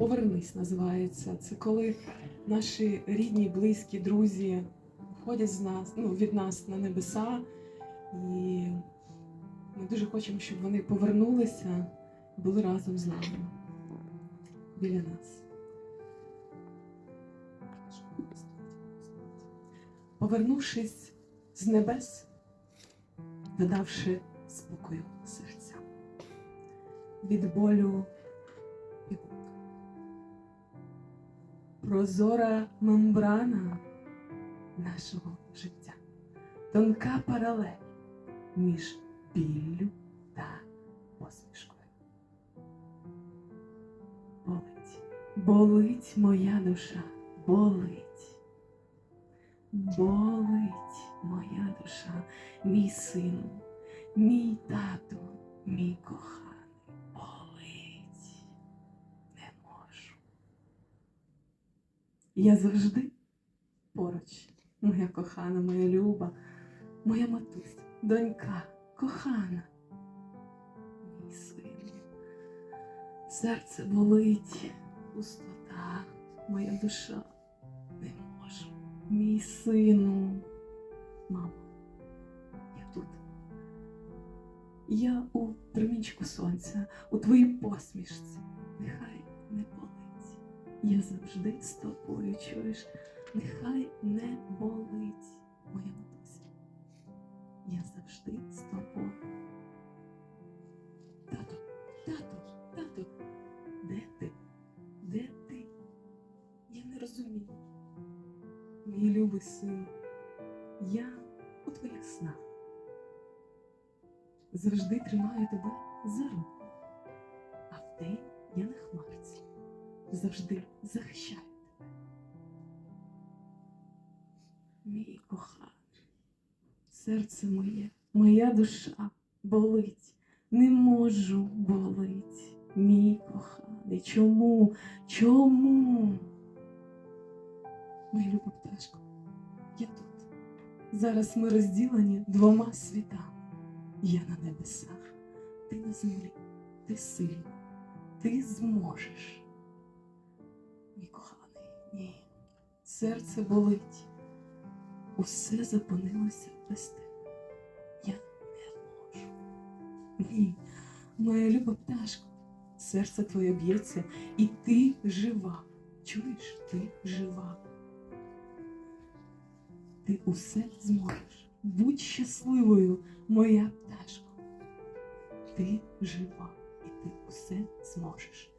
Повернись називається. Це коли наші рідні, близькі, друзі входять з нас, ну, від нас на небеса. І ми дуже хочемо, щоб вони повернулися і були разом з нами біля нас. Повернувшись з небес, додавши спокою серця від болю Прозора мембрана нашого життя, тонка паралель між біллю та посмішкою. Болить, болить моя душа, болить. Болить моя душа, мій сину, мій тато, мій коханий, Я завжди поруч, моя кохана, моя люба, моя матусь, донька, кохана, мій син. Серце болить, пустота, моя душа, не можу. Мій сину, мамо, я тут. Я у промінчику сонця, у твоїй посмішці. Нехай. Я завжди з тобою чуєш. Нехай не болить, моя матуся. Я завжди з тобою. Тато, тато, тато, де ти? Де ти? Я не розумію. Мій любий син, я у твоїх снах. Завжди тримаю тебе за руку, а вдень я на хмарці. Завжди захищаю тебе. Мій коханий, серце моє, моя душа болить, не можу болить, мій коханий. Чому? Чому? Моя люба пташко, я тут. Зараз ми розділені двома світами. Я на небесах, ти на землі, ти сильний, ти зможеш. Ні, серце болить. Усе зупинилося без тебе. Я не можу. Ні, моя люба пташко, серце твоє б'ється, і ти жива. Чуєш, ти жива. Ти усе зможеш. Будь щасливою, моя пташко. Ти жива, і ти усе зможеш.